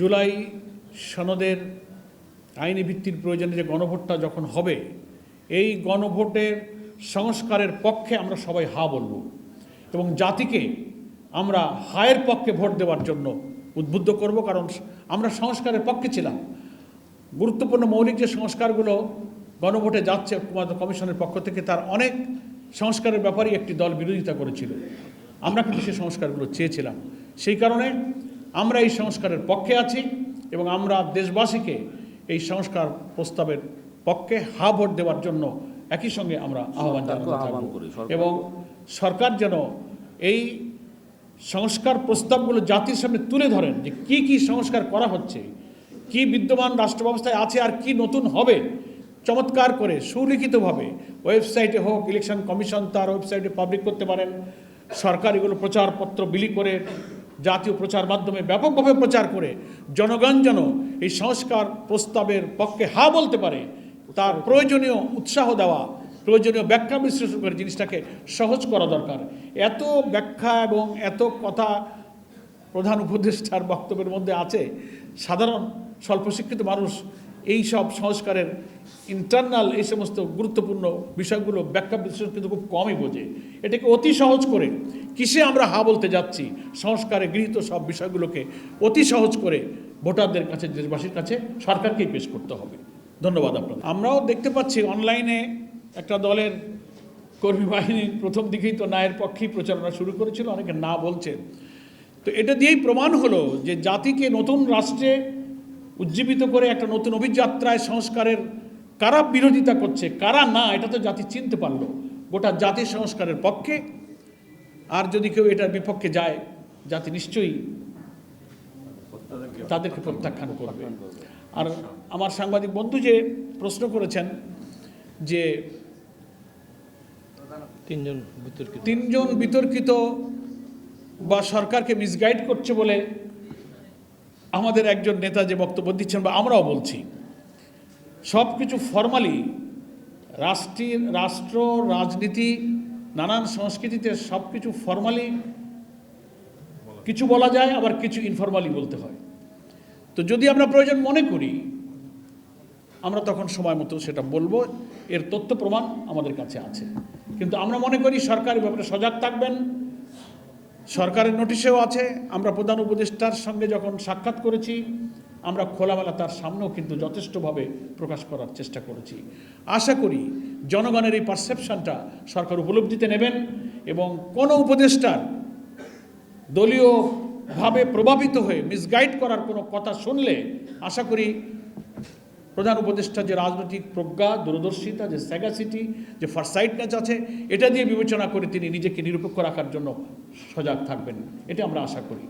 জুলাই সনদের আইনি ভিত্তির প্রয়োজনে যে গণভোটটা যখন হবে, এই গণভোটের সংস্কারের পক্ষে আমরা সবাই হা বলব এবং জাতিকে আমরা হায়ের পক্ষে ভোট দেওয়ার জন্য উদ্বুদ্ধ করব। কারণ আমরা সংস্কারের পক্ষে ছিলাম। গুরুত্বপূর্ণ মৌলিক যে সংস্কারগুলো গণভোটে যাচ্ছে কমিশনের পক্ষ থেকে তার অনেক সংস্কারের ব্যাপারেই একটি দল বিরোধিতা করেছিল। আমরা কিন্তু সেই সংস্কারগুলো চেয়েছিলাম। সেই কারণে আমরা এই সংস্কারের পক্ষে আছি এবং আমরা দেশবাসীকে এই সংস্কার প্রস্তাবের পক্ষে হা ভোট দেওয়ার জন্য একই সঙ্গে আমরা আহ্বান জানাতে এবং সরকার যেন এই সংস্কার প্রস্তাবগুলো জাতির সামনে তুলে ধরেন যে কি কি সংস্কার করা হচ্ছে কি বিদ্যমান রাষ্ট্র ব্যবস্থায় আছে আর কি নতুন হবে চমৎকার করে সুলিখিতভাবে ওয়েবসাইটে হোক ইলেকশন কমিশন তার ওয়েবসাইটে পাবলিক করতে পারেন সরকার এগুলো প্রচারপত্র বিলি করে জাতীয় প্রচার মাধ্যমে ব্যাপকভাবে প্রচার করে জনগণ যেন এই সংস্কার প্রস্তাবের পক্ষে হা বলতে পারে, তার প্রয়োজনীয় উৎসাহ দেওয়া, প্রয়োজনীয় ব্যাখ্যা বিশ্লেষণ করে জিনিসটাকে সহজ করা দরকার। এত ব্যাখ্যা এবং এত কথা প্রধান উপদেষ্টার বক্তব্যের মধ্যে আছে। সাধারণ স্বল্প শিক্ষিত মানুষ এই সব সংস্কারের ইন্টারনাল এই সমস্ত গুরুত্বপূর্ণ বিষয়গুলো ব্যাখ্যা বিশ্লেষণ কিন্তু খুব কমই বোঝে। এটাকে অতি সহজ করে কিসে আমরা হা বলতে যাচ্ছি? সংস্কারে গৃহীত সব বিষয়গুলোকে অতি সহজ করে ভোটারদের কাছে, দেশবাসীর কাছে সরকারকেই পেশ করতে হবে। ধন্যবাদ আপনাদের। আমরাও দেখতে পাচ্ছি অনলাইনে একটা দলের কর্মী বাহিনী প্রথম দিকেই তো নায়ের পক্ষেই প্রচারণা শুরু করেছিল, অনেকে না বলছেন তো এটা দিয়েই প্রমাণ হলো যে জাতিকে নতুন রাষ্ট্রে উজ্জীবিত করে একটা নতুন অভিযাত্রায় সংস্কারের কারা বিরোধিতা করছে, কারা না, এটা তো জাতি চিনতে পারল। গোটা জাতি সংস্কারের পক্ষে আর যদি কেউ এটার বিপক্ষে যায় জাতি নিশ্চয়ই তাদেরকে প্রত্যাখ্যান করবে। আর আমার সাংবাদিক বন্ধু যে প্রশ্ন করেছেন যে তিনজন বিতর্কিত। তিনজন বিতর্কিত বা সরকারকে মিসগাইড করছে বলে আমাদের একজন নেতা যে বক্তব্য দিচ্ছেন বা আমরাও বলছি সব কিছু ফর্মালি রাষ্ট্রীয় রাষ্ট্র রাজনীতি নানান সংস্কৃতিতে সব কিছু ফর্মালি কিছু বলা যায়, আবার কিছু ইনফরমালি বলতে হয়। তো যদি আমরা প্রয়োজন মনে করি, আমরা তখন সময় মতো সেটা বলব। এর তথ্য প্রমাণ আমাদের কাছে আছে। কিন্তু আমরা মনে করি সরকার ব্যাপারে সজাগ থাকবেন। সরকারের নোটিশেও আছে। আমরা প্রধান উপদেষ্টার সঙ্গে যখন সাক্ষাৎ করেছি আমরা খোলামেলা তার সামনেও কিন্তু যথেষ্টভাবে প্রকাশ করার চেষ্টা করেছি। আশা করি জনগণের এই পারসেপশনটা সরকার উপলব্ধিতে নেবেন এবং কোনো উপদেষ্টার দলীয়ভাবে প্রভাবিত হয়ে মিসগাইড করার কোনো কথা শুনলে আশা করি প্রধান উপদেষ্টা যে রাজনৈতিক প্রজ্ঞা, দূরদর্শিতা, যে স্যাগাসিটি যে ফারসাইটনেস আছে, এটা দিয়ে বিবেচনা করে তিনি নিজেকে নিরপেক্ষ রাখার জন্য সজাগ থাকবেন। এটা আমরা আশা করি।